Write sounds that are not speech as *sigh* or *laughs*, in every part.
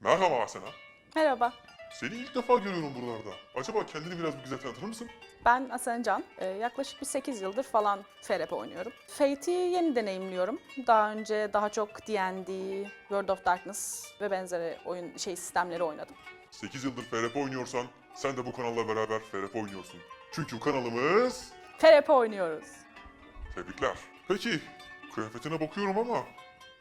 Merhaba Asena. Merhaba, Seni ilk defa görüyorum buralarda. Acaba kendini biraz güzel tanıtır mısın? ben Asena Can. Ee, yaklaşık bir 8 yıldır falan FRP oynuyorum. Fate'i yeni deneyimliyorum. Daha önce daha çok D&D, World of Darkness ve benzeri oyun şey sistemleri oynadım. 8 yıldır FRP oynuyorsan sen de bu kanalla beraber FRP oynuyorsun. Çünkü kanalımız... FRP oynuyoruz. Tebrikler. Peki, kıyafetine bakıyorum ama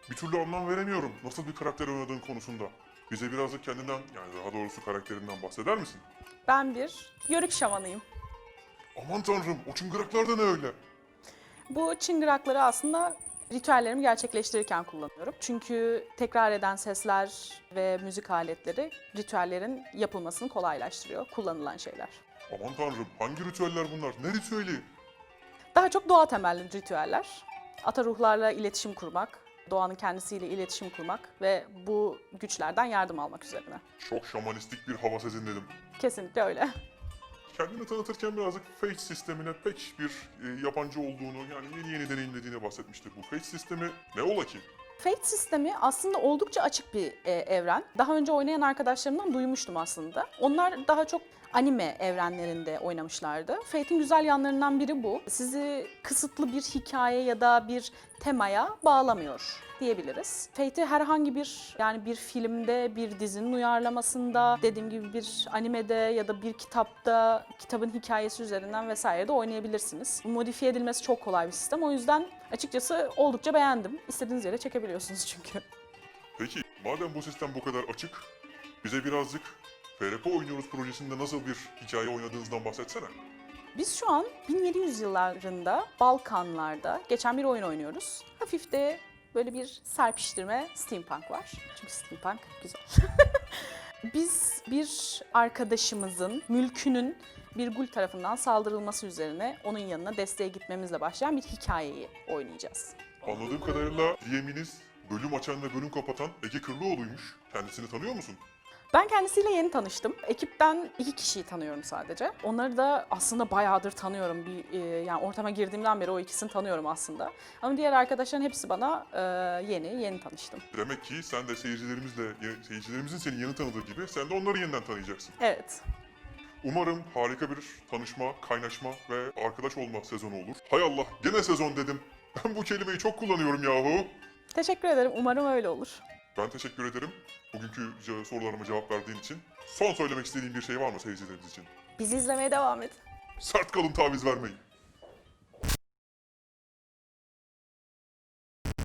bir türlü anlam veremiyorum. Nasıl bir karakter oynadığın konusunda. Bize birazcık kendinden, yani daha doğrusu karakterinden bahseder misin? Ben bir yörük şamanıyım. Aman tanrım, o çıngıraklar da ne öyle? Bu çıngırakları aslında ritüellerimi gerçekleştirirken kullanıyorum. Çünkü tekrar eden sesler ve müzik aletleri ritüellerin yapılmasını kolaylaştırıyor, kullanılan şeyler. Aman tanrım, hangi ritüeller bunlar? Ne ritüeli? Daha çok doğa temelli ritüeller. Ata ruhlarla iletişim kurmak, doğanın kendisiyle iletişim kurmak ve bu güçlerden yardım almak üzerine. Çok şamanistik bir hava sezinledim. Kesinlikle öyle. Kendini tanıtırken birazcık Fate sistemine pek bir e, yabancı olduğunu, yani yeni yeni deneyimlediğini bahsetmiştik. Bu Fate sistemi ne ola ki? Fate sistemi aslında oldukça açık bir e, evren. Daha önce oynayan arkadaşlarımdan duymuştum aslında. Onlar daha çok anime evrenlerinde oynamışlardı. Fate'in güzel yanlarından biri bu. Sizi kısıtlı bir hikaye ya da bir temaya bağlamıyor diyebiliriz. Fate'i herhangi bir yani bir filmde, bir dizinin uyarlamasında, dediğim gibi bir animede ya da bir kitapta, kitabın hikayesi üzerinden vesaire de oynayabilirsiniz. Modifiye edilmesi çok kolay bir sistem. O yüzden açıkçası oldukça beğendim. İstediğiniz yere çekebiliyorsunuz çünkü. Peki, madem bu sistem bu kadar açık, bize birazcık FRP Oynuyoruz projesinde nasıl bir hikaye oynadığınızdan bahsetsene. Biz şu an 1700 yıllarında Balkanlarda geçen bir oyun oynuyoruz. Hafif de böyle bir serpiştirme steampunk var. Çünkü steampunk güzel. *laughs* Biz bir arkadaşımızın mülkünün bir gul tarafından saldırılması üzerine onun yanına desteğe gitmemizle başlayan bir hikayeyi oynayacağız. Anladığım kadarıyla DM'iniz bölüm açan ve bölüm kapatan Ege Kırlıoğlu'ymuş. Kendisini tanıyor musun? Ben kendisiyle yeni tanıştım. Ekipten iki kişiyi tanıyorum sadece. Onları da aslında bayağıdır tanıyorum. Bir, e, yani ortama girdiğimden beri o ikisini tanıyorum aslında. Ama diğer arkadaşların hepsi bana e, yeni, yeni tanıştım. Demek ki sen de seyircilerimizle, seyircilerimizin seni yeni tanıdığı gibi sen de onları yeniden tanıyacaksın. Evet. Umarım harika bir tanışma, kaynaşma ve arkadaş olma sezonu olur. Hay Allah, gene sezon dedim. Ben bu kelimeyi çok kullanıyorum yahu. Teşekkür ederim. Umarım öyle olur. Ben teşekkür ederim. Bugünkü ce- sorularıma cevap verdiğin için. Son söylemek istediğin bir şey var mı seyircilerimiz için? Bizi izlemeye devam edin. Sert kalın taviz vermeyin.